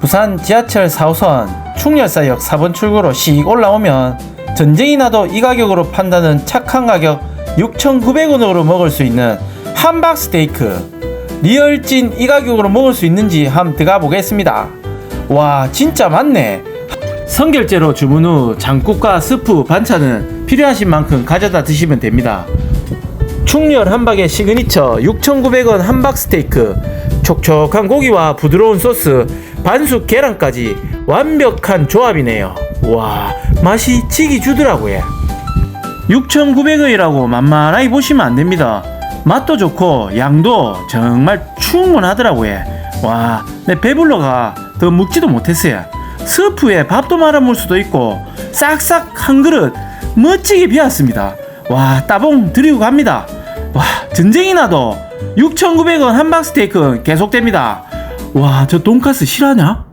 부산 지하철 4호선 충렬사역 4번 출구로 씩 올라오면 전쟁이 나도 이 가격으로 판다는 착한 가격 6,900원으로 먹을 수 있는 함박 스테이크. 리얼찐 이 가격으로 먹을 수 있는지 한번 들어가 보겠습니다. 와 진짜 많네. 선결제로 주문 후 장국과 스프 반찬은 필요하신 만큼 가져다 드시면 됩니다. 충렬 함박의 시그니처 6,900원 함박 스테이크. 촉촉한 고기와 부드러운 소스 반숙 계란까지 완벽한 조합이네요. 와 맛이 치기 주더라고요. 6,900원이라고 만만하게 보시면 안 됩니다. 맛도 좋고 양도 정말 충분하더라고요. 와, 내 배불러가 더 먹지도 못했어요. 스프에 밥도 말아 먹을 수도 있고 싹싹 한 그릇 멋지게 비웠습니다. 와 따봉 드리고 갑니다. 와 전쟁이 나도 6,900원 함박 스테이크 계속됩니다 와 저 돈가스 실하냐?